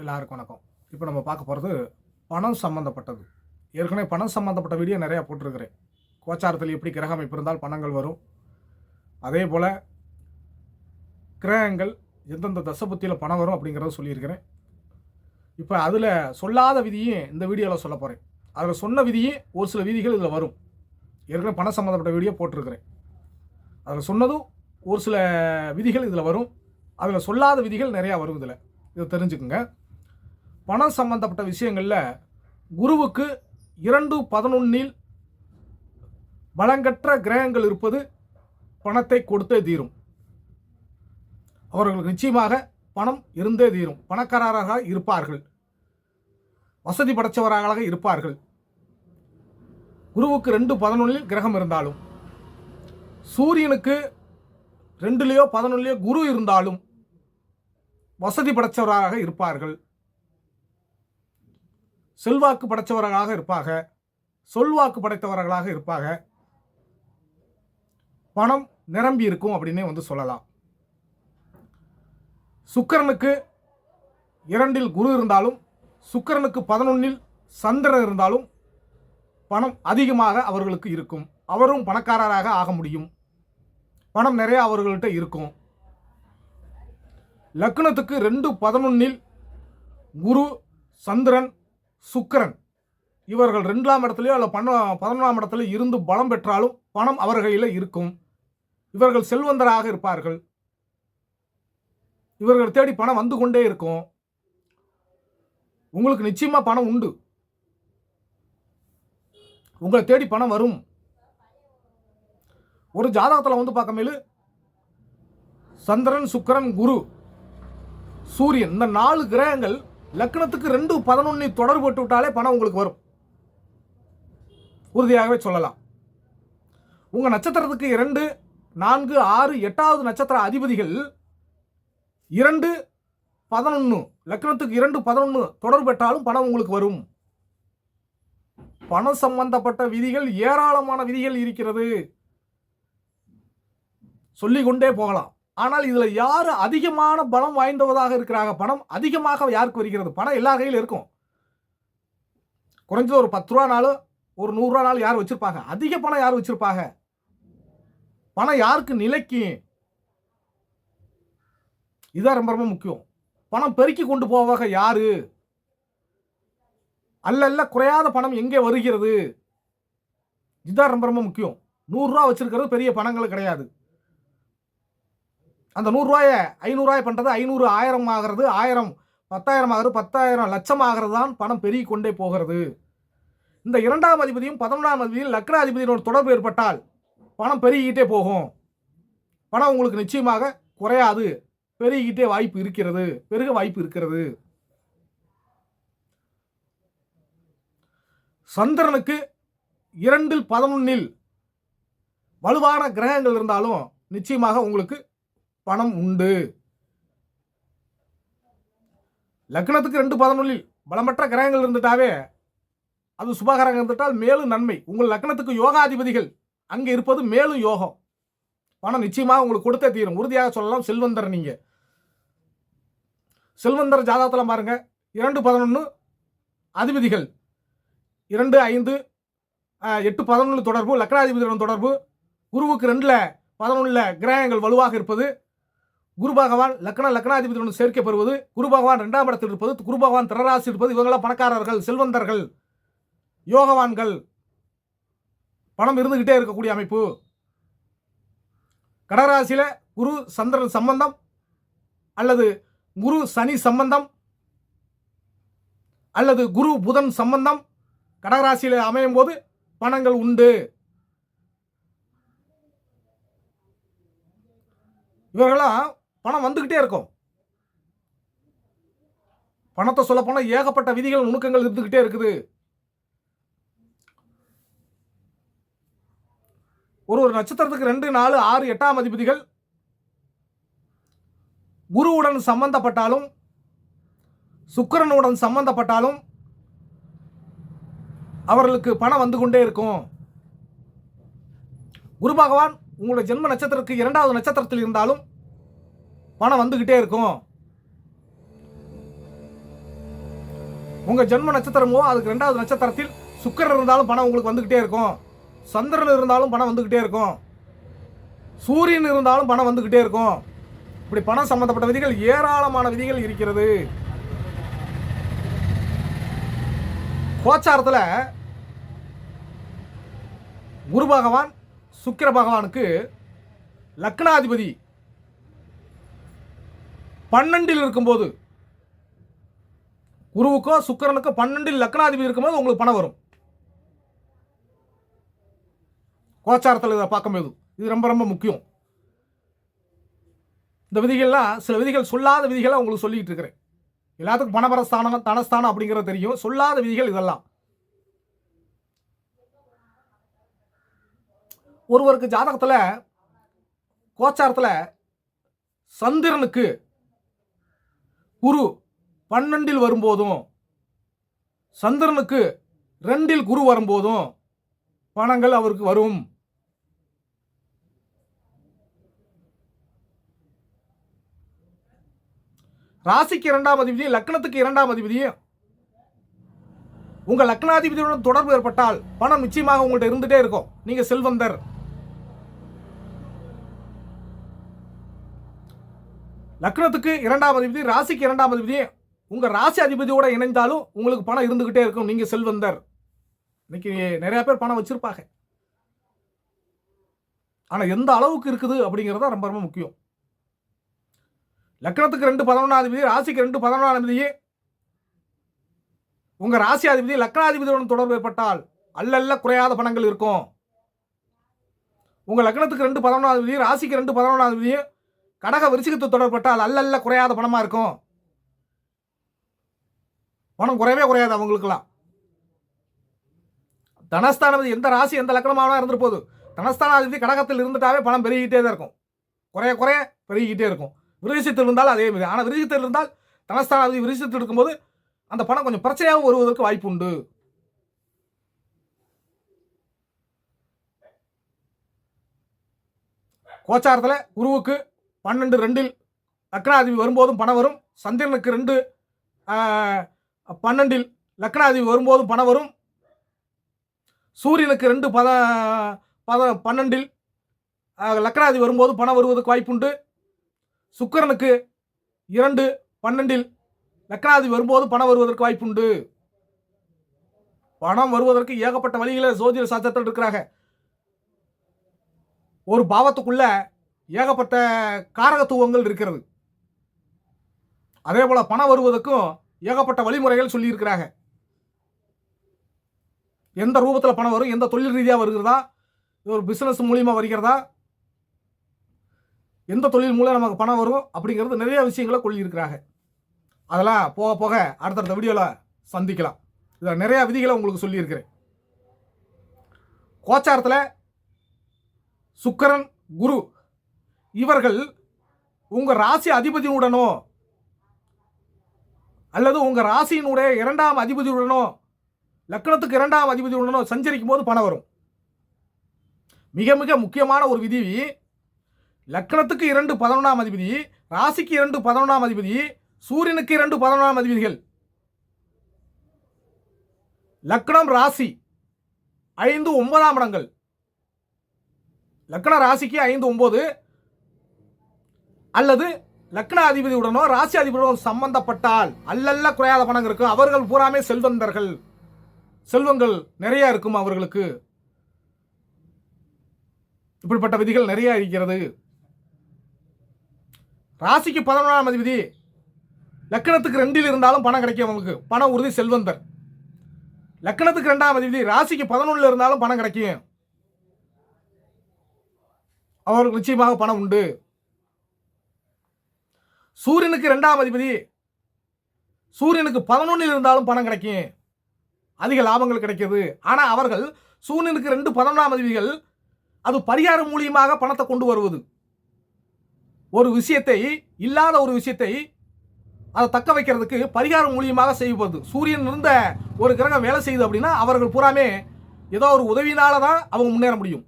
எல்லாருக்கும் வணக்கம். இப்போ நம்ம பார்க்க போகிறது பணம் சம்மந்தப்பட்டது ஏற்கனவே பணம் சம்மந்தப்பட்ட வீடியோ நிறையா போட்டிருக்கிறேன். கோச்சாரத்தில் எப்படி கிரக அமைப்பு இருந்தால் பணங்கள் வரும். அதே போல் கிரகங்கள் எந்தெந்த தசபுத்தியில் பணம் வரும் அப்படிங்கிறத சொல்லியிருக்கிறேன். இப்போ அதில் சொல்லாத விதியும் இந்த வீடியோவில் சொல்ல போகிறேன் அதில் சொன்ன விதியும் ஒரு சில விதிகள் இதில் வரும். ஏற்கனவே பணம் சம்மந்தப்பட்ட வீடியோ போட்டிருக்கிறேன். அதில் சொன்னதும் ஒரு சில விதிகள் இதில் வரும். அதில் சொல்லாத விதிகள் நிறையா வரும் இதில். இதை தெரிஞ்சுக்குங்க. பணம் சம்பந்தப்பட்ட விஷயங்களில் குருவுக்கு இரண்டு பதினொன்னில் பலங்கற்ற கிரகங்கள் இருப்பது பணத்தை கொடுத்தே தீரும். அவர்களுக்கு நிச்சயமாக பணம் இருந்தே தீரும். பணக்காரராக இருப்பார்கள். வசதி படைத்தவராக இருப்பார்கள். குருவுக்கு ரெண்டு பதினொன்றில் கிரகம் இருந்தாலும் சூரியனுக்கு ரெண்டுலேயோ பதினொன்றுலையோ குரு இருந்தாலும் வசதி படைத்தவராக இருப்பார்கள். செல்வாக்கு படைத்தவர்களாக இருப்பாங்க சொல்வாக்கு படைத்தவர்களாக இருப்பாங்க பணம் நிரம்பி இருக்கும் அப்படின்னே வந்து சொல்லலாம். சுக்கிரனுக்கு இரண்டில் குரு இருந்தாலும் சுக்கிரனுக்கு பதினொன்னில் சந்திரன் இருந்தாலும் பணம் அதிகமாக அவர்களுக்கு இருக்கும். அவரும் பணக்காரராக ஆக முடியும். பணம் நிறைய அவர்கள்ட்ட இருக்கும். லக்னத்துக்கு ரெண்டு பதினொன்னில் குரு சந்திரன் சுக்கரன். இவர்கள் ரெண்டாம் இடத்துலையோ அல்ல பண்ண பதினொன்றாம் இடத்துல இருந்து பலம் பெற்றாலும் பணம் அவர் கையில் இருக்கும். இவர்கள் செல்வந்தராக இருப்பார்கள். இவர்கள் தேடி பணம் வந்து கொண்டே இருக்கும். உங்களுக்கு நிச்சயமாக பணம் உண்டு. உங்களை தேடி பணம் வரும். ஒரு ஜாதகத்தில் வந்து பார்க்கமேலு சந்திரன் சுக்கிரன் குரு சூரியன் இந்த நாலு கிரகங்கள் லக்னத்துக்கு ரெண்டு பதினொன்னு தொடர்பு போட்டு விட்டாலே பணம் உங்களுக்கு வரும். உறுதியாகவே சொல்லலாம். உங்கள் நட்சத்திரத்துக்கு இரண்டு நான்கு ஆறு எட்டாவது நட்சத்திர அதிபதிகள் இரண்டு பதினொன்று லக்னத்துக்கு இரண்டு பதினொன்று தொடர்பு பெற்றாலும் பணம் உங்களுக்கு வரும். பணம் சம்பந்தப்பட்ட விதிகள் ஏராளமான விதிகள் இருக்கிறது. சொல்லிக்கொண்டே போகலாம். ஆனால் இதில் யார் அதிகமான பலம் வாய்ந்தவதாக இருக்கிறாங்க? பணம் அதிகமாக யாருக்கு வருகிறது? பணம் எல்லா கையில் இருக்கும். குறைஞ்சது ஒரு பத்து ரூபானாலும் ஒரு நூறுரூவா நாள் யார் வச்சுருப்பாங்க? அதிக பணம் யார் வச்சுருப்பாங்க? பணம் யாருக்கு நிலைக்கும் இதுதான் ரொம்ப ரொம்ப முக்கியம். பணம் பெருக்கி கொண்டு போவாக யாரு? அல்ல அல்ல குறையாத பணம் எங்கே வருகிறது? இதுதான் ரொம்ப ரொம்ப முக்கியம். நூறுரூவா வச்சுருக்கிறது பெரிய பணங்கள் கிடையாது. அந்த நூறுரூவாயை ஐநூறுரூவாய் பண்ணுறது ஐநூறு ஆயிரம் ஆகிறது ஆயிரம் பத்தாயிரம் ஆகிறது பத்தாயிரம் லட்சம் ஆகிறது தான் பணம் பெருகி கொண்டே போகிறது. இந்த இரண்டாம் அதிபதியும் பதினொன்றாம் அதிபதியும் லக்னாதிபதியோட தொடர்பு ஏற்பட்டால் பணம் பெருகிக்கிட்டே போகும். பணம் உங்களுக்கு நிச்சயமாக குறையாது. பெருகிக்கிட்டே வாய்ப்பு இருக்கிறது. பெருக வாய்ப்பு இருக்கிறது. சந்திரனுக்கு இரண்டில் பதினொன்னில் வலுவான கிரகங்கள் இருந்தாலும் நிச்சயமாக உங்களுக்கு பணம் உண்டு. லக்னத்துக்கு ரெண்டு பதினொன்றில் பலமற்ற கிரகங்கள் இருந்துட்டாவே அது சுபகரகம் இருந்துட்டால் மேலும் நன்மை. உங்கள் லக்னத்துக்கு யோகாதிபதிகள் அங்கே இருப்பது மேலும் யோகம். பணம் நிச்சயமாக உங்களுக்கு கொடுத்தே தீரும். உறுதியாக சொல்லலாம் செல்வந்தர் நீங்கள் செல்வந்தர் ஜாதகத்தில் பாருங்க இரண்டு பதினொன்று அதிபதிகள் இரண்டு ஐந்து எட்டு பதினொன்று தொடர்பு லக்னாதிபதியுடன் தொடர்பு குருவுக்கு ரெண்டில் பதினொன்றில் கிரகங்கள் வலுவாக இருப்பது குரு பகவான் லக்ன லக்னாதிபதியுடன் சேர்க்கை பெறுவது குரு பகவான் ரெண்டாம் இடத்தில் இருப்பது குரு பகவான் திரராசி இருப்பது இவங்களாம் பணக்காரர்கள் செல்வந்தர்கள் யோகவான்கள். பணம் இருந்துக்கிட்டே இருக்கக்கூடிய அமைப்பு. கடராசியில் குரு சந்திரன் சம்பந்தம் அல்லது குரு சனி சம்பந்தம் அல்லது குரு புதன் சம்பந்தம். கடகராசியில் அமையும் போது பணங்கள் உண்டு. இவர்களாம் பணம் வந்துக்கிட்டே இருக்கும். பணத்தை சொல்ல போனால் ஏகப்பட்ட விதிகள் நுணுக்கங்கள் இருந்துக்கிட்டே இருக்குது. ஒரு ஒரு நட்சத்திரத்துக்கு ரெண்டு நாலு ஆறு எட்டாம் அதிபதிகள். குருவுடன் சம்பந்தப்பட்டாலும் சுக்கரனுடன் சம்பந்தப்பட்டாலும் அவர்களுக்கு பணம் வந்து கொண்டே இருக்கும். குரு பகவான் உங்களுடைய ஜென்ம நட்சத்திரத்துக்கு இரண்டாவது நட்சத்திரத்தில் இருந்தாலும் பணம் வந்துக்கிட்டே இருக்கும். உங்க ஜென்ம நட்சத்திரமோ அதுக்கு ரெண்டாவது நட்சத்திரத்தில் சுக்கிரன் இருந்தாலும் பணம் உங்களுக்கு வந்துகிட்டே இருக்கும். சந்திரன் இருந்தாலும் பணம் வந்துகிட்டே இருக்கும். சூரியன் இருந்தாலும் பணம் வந்துகிட்டே இருக்கும். இப்படி பணம் சம்பந்தப்பட்ட விதிகள் ஏராளமான விதிகள் இருக்கிறது. கோச்சாரத்தில் குரு பகவான் சுக்கிர பகவானுக்கு லக்னாதிபதி பன்னெண்டில் இருக்கும்போது குருவுக்கோ சுக்கரனுக்கோ பன்னெண்டில் லக்னாதிபதி இருக்கும்போது உங்களுக்கு பணம் வரும். கோச்சாரத்தில் இதை பார்க்கும்போது இது ரொம்ப ரொம்ப முக்கியம். இந்த விதிகள்லாம் சில விதிகள் சொல்லாத விதிகளை உங்களுக்கு சொல்லிக்கிட்டு இருக்கிறேன். எல்லாத்துக்கும் பணபரஸ்தானம் தனஸ்தானம் அப்படிங்கிறது தெரியும். சொல்லாத விதிகள் இதெல்லாம். ஒருவருக்கு ஜாதகத்தில் கோச்சாரத்தில் சந்திரனுக்கு குரு பன்னெண்டில் வரும்போதும் சந்திரனுக்கு ரெண்டில் குரு வரும்போதும் பணங்கள் அவருக்கு வரும். ராசிக்கு இரண்டாம் அதிபதியும் லக்னத்துக்கு இரண்டாம் அதிபதியும் உங்கள் லக்னாதிபதியுடன் தொடர்பு ஏற்பட்டால் பணம் நிச்சயமாக உங்கள்கிட்ட இருந்துகிட்டே இருக்கும். நீங்கள் செல்வந்தர். லக்னத்துக்கு இரண்டாம் அதிபதி ராசிக்கு இரண்டாம் அதிபதி உங்கள் ராசி அதிபதியோட இணைந்தாலும் உங்களுக்கு பணம் இருந்துக்கிட்டே இருக்கும். நீங்கள் செல்வந்தர். இன்னைக்கு நிறையா பேர் பணம் வச்சிருப்பாங்க. ஆனால் எந்த அளவுக்கு இருக்குது அப்படிங்கிறது தான் ரொம்ப ரொம்ப முக்கியம். லக்னத்துக்கு ரெண்டு பதினொன்றாம் ராசிக்கு ரெண்டு பதினொன்றாம் உங்கள் ராசி அதிபதி லக்னாதிபதியுடன் தொடர்பு ஏற்பட்டால் அல்லல்ல குறையாத பணங்கள் இருக்கும். உங்கள் லக்னத்துக்கு ரெண்டு பதினொன்றாம் ராசிக்கு ரெண்டு பதினொன்றாம் கடக விருச்சிகத்து தொடர்பட்டால் அல்லல்ல குறையாத பணமாக இருக்கும். பணம் குறையவே குறையாது அவங்களுக்கெல்லாம். தனஸ்தானபதி எந்த ராசி எந்த லக்னமாக இருந்துட்டு போகுது? தனஸ்தானாதிபதி கடகத்தில் இருந்துட்டாவே பணம் பெருகிட்டே தான் இருக்கும். குறைய குறைய பெருகிக்கிட்டே இருக்கும். விருச்சித்தில் இருந்தால் அதே மாதிரி. ஆனால் விருச்சித்தில் இருந்தால் தனஸ்தானாதிபதி விருச்சித்தில் இருக்கும்போது அந்த பணம் கொஞ்சம் பிரச்சனையாகவும் வருவதற்கு வாய்ப்பு உண்டு. கோச்சாரத்தில் குருவுக்கு பன்னெண்டு ரெண்டில் லக்னாதிபதி வரும்போதும் பணம் வரும். சந்திரனுக்கு ரெண்டு பன்னெண்டில் லக்னாதிபதி வரும்போதும் பணம் வரும். சூரியனுக்கு ரெண்டு பத பத பன்னெண்டில் ஆஹ், லக்னாதிபதி வரும்போது பணம் வருவதற்கு வாய்ப்புண்டு. சுக்கிரனுக்கு இரண்டு பன்னெண்டில் லக்னாதிபதி வரும்போது பணம் வருவதற்கு வாய்ப்புண்டு. பணம் வருவதற்கு ஏகப்பட்ட வழிகளை ஜோதிட சாஸ்திரத்தில் இருக்கிறாங்க. ஒரு பாவத்துக்குள்ள ஏகப்பட்ட காரகத்துவங்கள் இருக்கிறது. அதே போல் பணம் வருவதற்கும் ஏகப்பட்ட வழிமுறைகள் சொல்லியிருக்கிறாங்க. எந்த ரூபத்தில் பணம் வரும் எந்த தொழில் ரீதியாக வருகிறதா இது ஒரு பிஸ்னஸ் மூலியமாக வருகிறதா எந்த தொழில் மூலம் நமக்கு பணம் வரும் அப்படிங்கிறது நிறைய விஷயங்களை கொள்ளியிருக்கிறாங்க அதெல்லாம் போக போக அடுத்தடுத்த வீடியோவில் சந்திக்கலாம். இதில் நிறைய விதிகளை உங்களுக்கு சொல்லியிருக்கிறேன். கோச்சாரத்தில் சுக்கரன் குரு இவர்கள் உங்கள் ராசி அதிபதியுடனோ அல்லது உங்கள் ராசியினுடைய இரண்டாம் அதிபதியுடனோ லக்னத்துக்கு இரண்டாம் அதிபதியுடனோ சஞ்சரிக்கும் போது பணம் வரும். மிக மிக முக்கியமான ஒரு விதி லக்னத்துக்கு இரண்டு பதினொன்றாம் அதிபதி ராசிக்கு இரண்டு பதினொன்றாம் அதிபதி சூரியனுக்கு இரண்டு பதினொன்றாம் அதிபதிகள். லக்னம் ராசி ஐந்து ஒன்பதாம் இடங்கள். லக்ன ராசிக்கு ஐந்து ஒன்பது அல்லது லக்ன அதிபதியுடனோ ராசி அதிபதியுடன் சம்பந்தப்பட்டால் அல்லல்ல குறையாத பணம் இருக்கும் அவர்கள் பூராமே செல்வந்தர்கள். செல்வங்கள் நிறைய இருக்கும் அவர்களுக்கு. இப்படிப்பட்ட விதிகள் நிறைய இருக்கிறது. ராசிக்கு பதினொன்றாம் அதிபதி லக்கணத்துக்கு ரெண்டில் இருந்தாலும் பணம் கிடைக்கும் அவங்களுக்கு. பணம் உறுதி செல்வந்தர். லக்கணத்துக்கு ரெண்டாம் அதிபதி ராசிக்கு பதினொன்றில் இருந்தாலும் பணம் கிடைக்கும். அவர்களுக்கு நிச்சயமாக பணம் உண்டு. சூரியனுக்கு ரெண்டாம் அதிபதி. சூரியனுக்கு பதினொன்றில் இருந்தாலும் பணம் கிடைக்கும். அதிக லாபங்கள் கிடைக்கிறது. ஆனால் அவர்கள் சூரியனுக்கு ரெண்டு பதினொன்றாம் அதிபதிகள் அது பரிகாரம் மூலியமாக பணத்தை கொண்டு வருவது. ஒரு விஷயத்தை இல்லாத ஒரு விஷயத்தை அதை தக்க வைக்கிறதுக்கு பரிகாரம் மூலியமாக செய்வது. சூரியன் இருந்த ஒரு கிரகம் வேலை செய்யுது அப்படின்னா அவர்கள் பூராமே ஏதோ ஒரு உதவினால தான் அவங்க முன்னேற முடியும்.